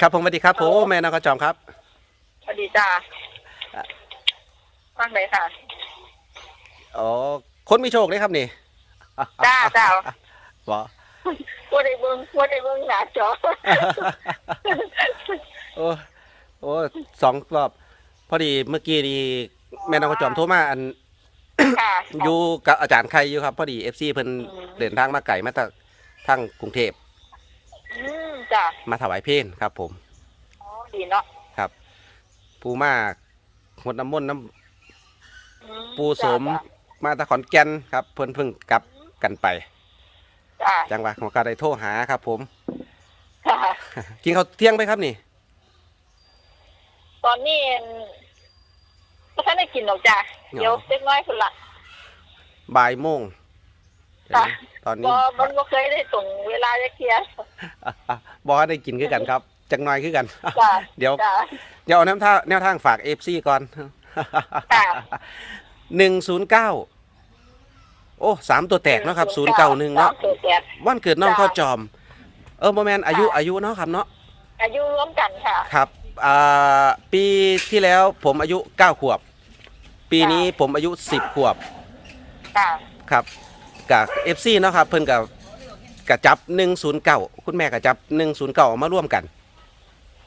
ครับผมสวัสดีครับผมแม่นองกระจอมครับสวัสดีจ้าอะฟังเลยค่ะอ๋อคนมีโชคเลยครับนี่จ้าจ้าบอว่าได้เบิ้งว่าได้เบิ้งหนาจอโอ้โอ้สองรอบพอดีเมื่อกี้นี่แม่นองกระจอมโทรมาอันค่ะอยู่กับอาจารย์ใครอยู่ครับ พอดีเอฟซีเพิ่นอืมเดินทางมาไก่มาจากทางกรุงเทพอืม จ้ามาถวายเพลนครับ ผมอ๋อดีเนาะครับผู้มากหดน้ำมนต์น้อืำปูสม จ้ามาตะขอนแก่นครับ เพิ่นเพิ่งกลับกันไป จ้าจังหวะของการได้โทรหาครับ ผม จ้ากินข้าวเที่ยงไปครับนี่ ตอนนี้ก็ท่านได้กินหรอกจ้าเหรอเดี๋ยวเล็กน้อยคนละบ่ายโมง จ้ะตอนบนี้อมันก็เคยได้ส่งเวลาจะเคลียร์บอได้กินคือกันครับ จังน้อยคือกัน จ้าเดี๋ยว จ้าเดี๋ยวเอาแนวทางแนวทางฝากเอฟซีก่อนค่ะ หนึ่งศูนย์เก้าโอ้สามตัวแตกเนาะครับศูนย์เก้าหนึ่งเนาะสมตัวแตกวันเกิดน้องจ้ะข้าวจอม เออโมแมนอายุค่ะ อายุเนาะครับเนาะอายุร่วมกันค่ะ ครับอ่าปีที่แล้วผมอายุเก้าขวบ ปีนี้ผมอายุสิบขวบค่ะ ครับ กับเอฟซีเนาะครับเพิ่นกับกับจับหนึ่งศูนย์เก้าคุณแม่กับจับหนึ่งศูนย์เก้ามาร่วมกัน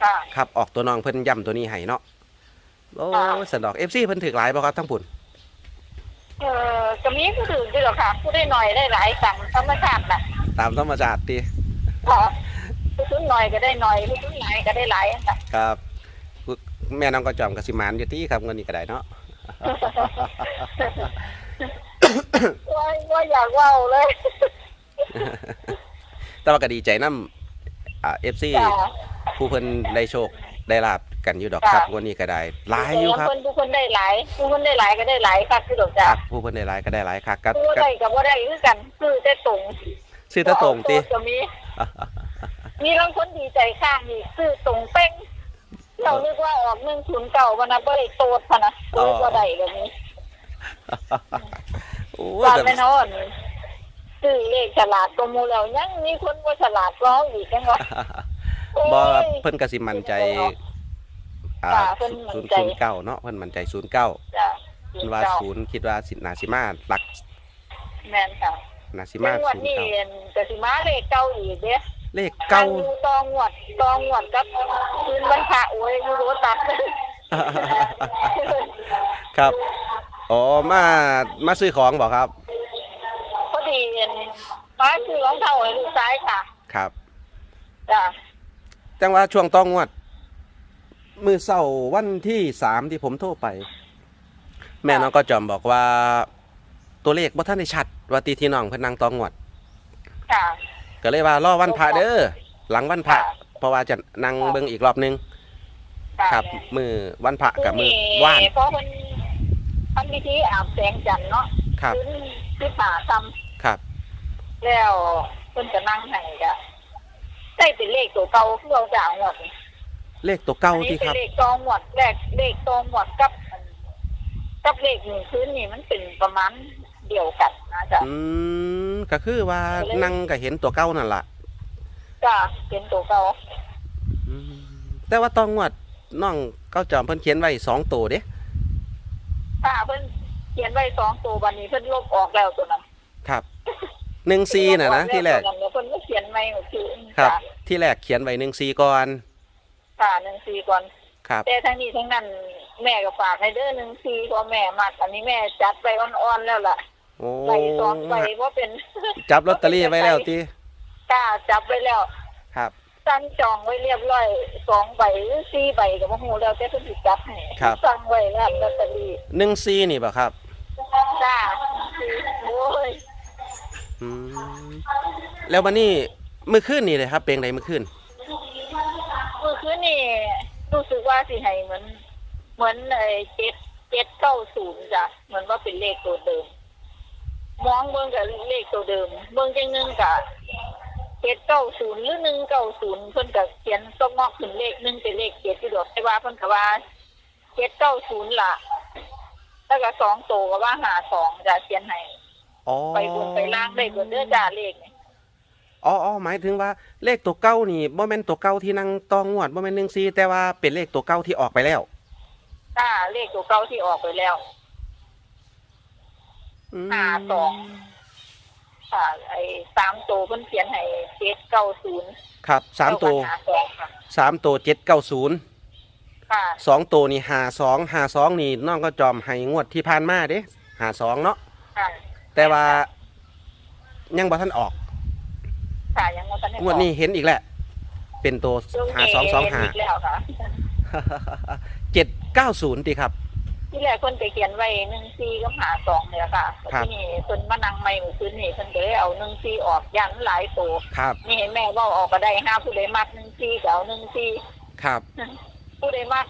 ค่ะครับออกตัวน้องเพิ่นย่ำตัวนี้ให้เนาะโอ้ค่ะสนดอกเอฟซีเพิ่นถือหลายบ่ครับทั้งปุ่นเออก็มีผู้ถือด้วยหรอกค่ะผู้ได้หน่อยได้หลายสั่งธรรมชาติน่ะตามธรรมชาติตีค่ะผู้ซื้อหน่อยก็ได้หน่อยผู้ซื้อหลายก็ได้หลายน่ะครับแม่น้องก็จอมกับสิมานอยู่ที่ครับเงินนี้ก็ได้เนาะ ว่าว่าอยากเว่าเลย แต่ว่าก็ดีใจนำอ่าเอฟซีจ้ะ ผู้เพิ่นได้โชคได้ลาบกันอยู่ดอกครับวันนี้ก็ได้หลายอยู่ครับผู้คนผู้คนได้หลายผู้คนได้หลายก็ได้หลายค่ะคือดอกคจ้ะรับผู้เพิ่นได้หลายก็ได้หลายครับก็ผู้ก็ได้กับว่าได้คือกันคือได้ตรงซื้อแตะตรงติ ก็มีมีบางคนดีใจข้างอีกซื้อตรงเป้งเรานึกว่าออกหนึ่งศูนย์เก่าวันนั้นก็ได้โตดพะนะโตดว่าได้แบบนี้ โอ้วานแต่แน่นอนซื้อเลขฉลาดก็มูแล้วยังมีคนว่าฉลาดก็เอาอีกจังวะบ่ว่าเพิ่นก็สิมั่นใจอ่าจ้ะเพิ่นมั่ศูนนย์ใจศูนย์เก้าเนาะเพิ่นมั่นใจศูนย์เก้าจ้ะเพิ่นว่าศูนย์คิดว่าสินาสิมาหลักแม่นค่ะนาสิในมางวดศูนย์นี้เก้าเห็นแต่สิมาเลขเก่าอีกเด้เลขเก้าทงอยู่ตองวดตองวดกับคืนวันพระโอ้ยอยู่โรตัดครับ อ๋อมามาซื้อของบอกครับ พอดีเห็นมาคือรองเท้าให้ลูกซ้ายค่ะครับจ้ะจังว่าช่วงต้องงวด มือเศร้าวันที่สามที่ผมโทรไป แม่น้องก็จอมบอกว่า ตัวเลขบ่ท่านได้ชัดว่าตีที่น้องเพิ่นนั่งตองงวด ค่ะก็เลยว่ารอวันพระเด้อหลังวันพระค่ะเพราะว่าจะนั่งเบิ่งอีกรอบนึงค่ะครับ มือวันพระกับมือนี่ว่าน เพราะมัน ทำพิธีอาบแสงจันทร์เนาะครับขึ้นที่ป่าทครับำแล้วเพิ่นจะนั่งให้ก็ได้เป็นเลขตัวเก่าคือเราจะเอาหมดเลขตัวเก้าอันนี้ที่เป็คนรับ เลขตองหมดแรกเลขตองหมดกับกับเลขหนึ่งพื้นนี่มันเป็นประมาณเดียวกันนะจ๊ะ อืมก็คือว่านั่งก็เห็นตัวเก้านั่นล่ะจ้ะเป็นตัวเก่า อืมแต่ว่าตองงวดน้องเก้าจอมเพิ่นเขียนไว้สองตัวเด้ ถ้าเพิ่นเขียนไว้สองตัววันนี้เพิ่นลบออกแล้วตัวนั้นครับหนึ่งซีน่ะนะที่แรกตัวนั้นเดี๋ยวเพิ่นก็เขียนไม่คือครับจ้ะที่แรกเขียนไว้หนึ่งซีก่อนค่ะหนึ่งสี่ก่อนครับแต่ทั้งนี้ทั้งนั้นแม่ก็ฝากให้เด้อหนึ่งสี่เพราะแม่มักอันนี้แม่จัดไปอ่อนๆแล้วล่ะโอ้ใบสองใบว่าเป็น จับลอตเตอรี่ไว้แล้วที่กล้าจับไว้แล้ว ครับ สั่งจองไว้เรียบร้อยสองใบหรือสี่ใบก็บ่ฮู้แล้วแต่เพิ่นสิจับให้ครับ สั่งไว้แล้วลอตเตอรี่หนึ่งซีนี่ป่ะครับ จ้าโอ้ยอืมแล้ววันนี้เมื่อคืนนี่เลยครับเป็นไงเมื่อคืนเมื่อคืนนี่รู้สึกว่าสิให้เหมือน เหมือนไอ้เจ็ดเจ็ดเก้าศูนย์จ้ะเหมือนว่าเป็นเลขตัวเดิม มองเบิ่งกับเลขตัวเดิม เบิ่งจังหนึงกับ เจ็ดเก้าศูนย์หรือหนึ่งเก้าศูนย์เพิ่นก็เขียนต้องงอกขึ้นเลขหนึ่งเป็นเลขเจ็ดอยู่ดอกแต่ว่าเพิ่นก็ว่าเจ็ดเก้าศูนย์ล่ะแล้วก็สองตัวก็ว่าหาสองจะเขียนให้อ๋อไปบนไปล่างได้บนเด้อจ้าเลขนี่อ๋ออ๋อหมายถึงว่าเลขตัวเก้านี่บ่แม่นตัวเก้าที่นั่งตองวดบ่แม่นหนึ่งซีแต่ว่าเป็นเลขตัวเก้าที่ออกไปแล้วถ้าเลขตัวเก่าที่ออกไปแล้วมห้าสอง ค่ะ ไอ้สามตัวเพิ่นเขียนให้เจ็ดเก้าศูนย์ครับสามตัวห้าสองค่ะสามตัวเจ็ดเก้าศูนย์ค่ะสองตัวนี่หาสองหาสองนี่น้องก็จอมให้งวดที่ผ่านมาเด้หาสองเนาะค่ะแต่ว่ายังบ่ทันออกค่ะยังบ่ทันได้งวดนี้เห็นอีกแหละ เป็นตัวหาสองสองหาอีกแล้วค่ะเจ็ดเก้าศูนย์ดีครับ ที่แรกเพิ่นไปเขียนไว้หนึ่งซีกับหาสองเนี่ยค่ะครับ ที่นี่เพิ่นมานั่งใหม่เมื่อคืนนี่เพิ่นก็เลยเอาหนึ่งซีออกยันหลายตัวครับนี่ให้แม่เว่าออกก็ได้ห้าผู้ใดมักหนึ่งซีก็เอาหนึ่งซีครับ ผู้ใดมัก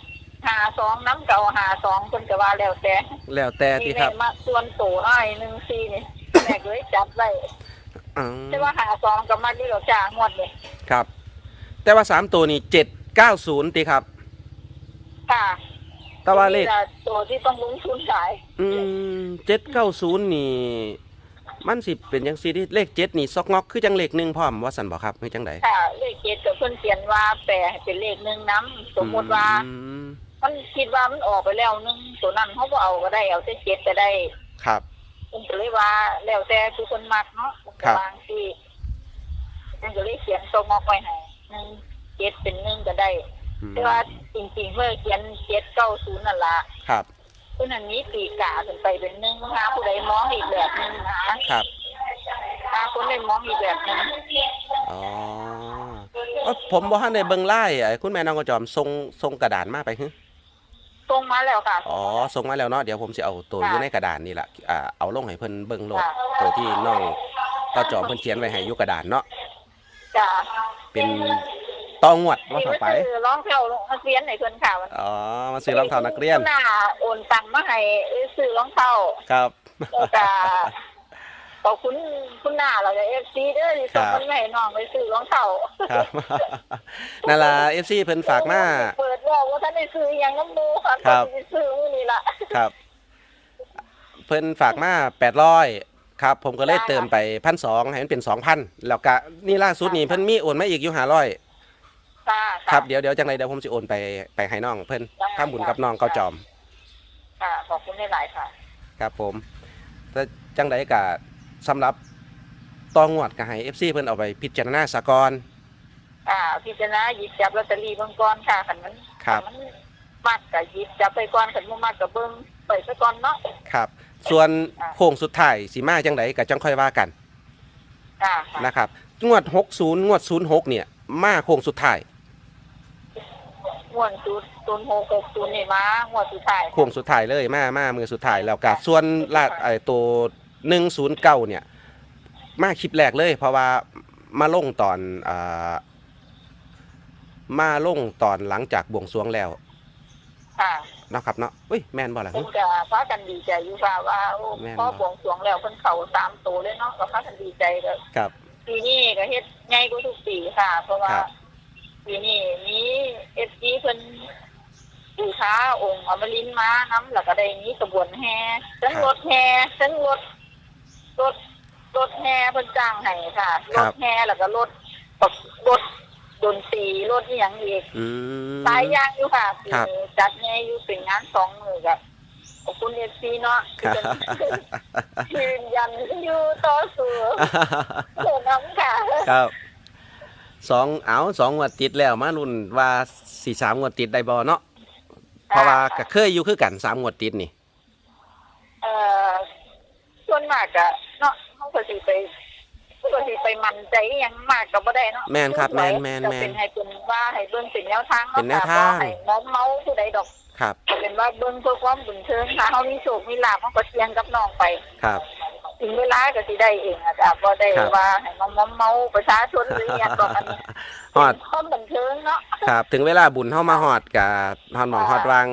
หาสองน้ำเก่าหาสองเพิ่นก็ว่าแล้วแต่แล้วแต่ที่ที่คแม่รับมักส่วนโตน้อยหนึ่งซีนี่แม่ก็เลยจัดไว้อืมแต่ว่าหาสองก็มักที่เราจ้างงวดนี่ครับ แต่ว่าสามตัวนี่เจ็ดเก้าศูนย์ดีครับค่ะ แต่ว่าเลข นี่ะตัวที่ต้องลงทุนหลาย อืมเจ็ดเก้าศูนย์นี่ มันสิเป็นยังซีที่เลขเจ็ดนี่ซอกงอกคือจังเลขหนึ่งพร้อมว่าสันบอกครับคือจังไดค่ะ เลขเจ็ดก็เพิ่นเขียนว่าแปลให้เป็นเลขหนึ่งน้ำสมมติว่า อืมมันคิดว่ามันออกไปแล้วหนึงตัวนั้นเขาก็เอาก็ได้เอาแต่เจ็ดก็ได้ครับ ผมก็เลยว่าแล้วแต่ทุกคนมักเนาะผมครัก็บ วางที่ผมก็เลยเขียนตัวงอกไว้ให้หนึ่งเจ็ดเป็นหนึ่งก็ได้อืม แต่ว่าจริงๆเมื่อเขียนเจ็ดเก้าศูนย์นั่นละครับผู้นั้นนี้ปีกาขึ้นไปเป็นหนึ่งนะคะผู้ใดมองอีกแบบหนึ่งนะคะครับถ้าคนใดมองอีกแบบหนึ่งอ๋อเอ้ยผมบอกให้ในเบิงไล่ไอ้คุณแม่น้องกระจอมส่งส่งกระดานมาไปฮึตรงมาแล้วค่ะ อ๋อส่งมาแล้วเนาะ เดี๋ยวผมจะเอาตัวค่ะอยู่ในกระดานนี่แหละอ่า เอาลงให้เพิ่นเบิ่งโลดค่ะตัวที่น้องกระจอมเพิ่นเขียนไว้ให้อยู่กระดานเนาะ จ้ะ เป็น ตองวดว่านี่ต่อก็ไปคือร้องเท้าลงนักเรียนในเพื่อนข่าวอ๋อมาซื้อรองเท้านักเรียนหน้าโอนตังมาให้ซื้อรองเท้าครับแล้วก็ขอบคุณคุณหน้าเราจะเอฟซีเด้อที่ส่งครับเงินมาให้น้องไปซื้อรองเท้าครับนั่นล่ะ FC เพิ่นฝากมาเปิดบอกว่าท่านได้ซื้ออยังน้ำมูค่ะครับตอนที่ซื้อมื้อนี่ล่ะครับ เพิ่นฝากมา800ครับ ผมก็เลยได้ค่ะเติมไป1,200ให้มันเป็น2,000แล้วก็นี่ล่าสุดนี่เพิ่นมีโอนมาอีกอยู่ 500ค่ะครับเดี๋ยวเดี๋ยวจังไรเดี๋ยวผมจะโอนไปไปให้น้องเพิ่นได้ ทำบุญกับน้องเกาจอม ค่ะ ขอบคุณหลายๆค่ะ ครับผมแต่จังไรกะสำหรับตองวดก็ให้ FC เพิ่นเอาไปพิจารณาสะกอน อ่าพิจารณาหยิบจับลอตเตอรี่เบิ่งก่อนค่ะคันมันครับ คันมันมักก็หยิบจับไปก่อนคันบ่มักก็เบิ่งไปซะก่อนเนาะ ครับ ส่วนอ่า โค้งสุดท้ายสิมาจังไรก็จังค่อยว่ากันค่ะค่ะนะครับ งวด 60 งวด 06 เนี่ย มาโค้งสุดท้ายง วดศูนย์ศูนย์หกหกศูนย์นี่มางวดสุดท้ายโค้งสุดท้ายเลยมามามือสุดท้ายแล้วก็ส่วนลาดไอ้ตัว109เนี่ย มาคลิปแรกเลย เพราะว่ามาลงตอนอ่ามาลงตอนหลังจากบวงสรวงแล้วค่ะเนาะครับเนาะเฮ้ยแม่นบ่ล่ะเพิ่นก็พากันดีใจอยู่ค่ะว่าโอ้แม่นบ่พอบวงสรวงแล้วเพิ่นเข้าสามตัวเลยเนาะก็พากันดีใจก็ครับ ปีนี้ก็เฮ็ดใหญ่กว่าทุกปีค่ะ เพราะว่าครับ ปีนี้มีเอฟซีเพิ่นบูชาองค์อมรินทร์มานํแล้วก็ได้มีขบวนแห่ทั้งรถแห่ทั้งรถรถรถแห่เพิ่นจ้างให้ค่ะรถแห่แล้วก็รถรถดนตรีรถอีหยังอีก อืมสายยางอยู่ค่ะครับปีนี้จัดใหญ่อยู่เป็นงานสองมือกับขอบคุณเอฟซีเนาะครับยืนยันอยู่ต่อสู้เดินน้ำค่ะ ครับ สองเอาสองงวดติดแล้วมารุ่นว่าสี่สามงวดติดได้บ่เนาะเพราะว่าก็เคยอยู่คือกันสามงวดติดนี่เอ่อส่วนมากอะเนาะเขาก็สิไปเขาก็สิไปมันใจอหยังมากก็บ่ได้เนาะแม่นครับแม่นแม่นจะแม่เป็นนให้เป็นว่าให้เบิ่งเป็นแนวทางเป็นแนวทางบ่ให้เมาเมาผู้ใดดอกครับ ก็เป็นว่าเบิ่งเพื่อความบันเทิงถ้าเฮามีโชคมีลาภเฮาก็เสี่ยงกับน้องไป ครับ ถึงเวลาก็สิได้เองอะจ้ะบ่ได้ครับ ว่าให้มาเมาเมาประชาชนหรืออหยังก็อันนี้ฮอดเป็นความบันเทิงเนาะ ครับ ถึงเวลาบุญเฮามาฮอดกับฮอดหมองฮอดวาง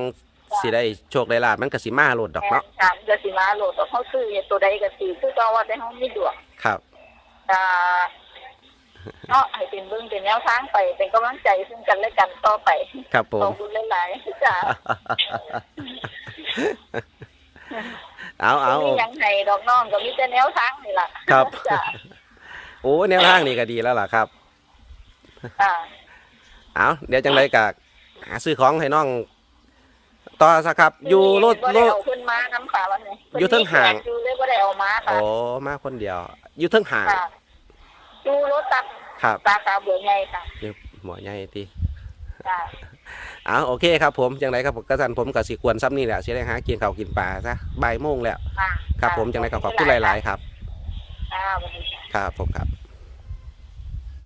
จ้ะ สิได้โชคได้ลาบมันก็สิมาโลดดอกแม่เนาะนถามจะสิมาโหลดว่าเขาซื้อตัวใดก็สิคือก็ว่าได้เฮามีดวง ครับ อ่าเนาะให้เป็นเบื้องเป็นแนวทางไป เป็นกำลังใจซึ่งกันและกันต่อไปครับผขอมบคุณหลายๆจ้า เอาเอามีหยังให้ดอกน้องก็มีแต่แนวทางนี่ล่ะครับจ้าโอ้อ้แนวทางนี่ก็ดีแล้วล่ะครับค่ะเอาเดี๋ยวจังไรกะหาซื้อของให้น้องต่อสักครับ อยู่รถบ่รได้ถเอาขึ้นมาน้ำขาวันนี้อยู่เทิงห่างอยู่เลยบ่ได้เอามาค่ะโอ้มาคนเดียว อยู่เทั้งห่างค่ะอยู่รถตักครับสาขาเบื่อไงค่ะอยู่หมอใหญ่ที ค่ะเอาโอเคครับผมจังไรครับผมกระสันผมกับสิควรซ้ำนี่แหละสิได้หากินข้าวกินปลาซะบ่ายโมงแล้วค่ะครับผมจังไรก็ขอบคุณหลาย ๆ ครับๆค่ะสวัสดีค่ะครับผมครับ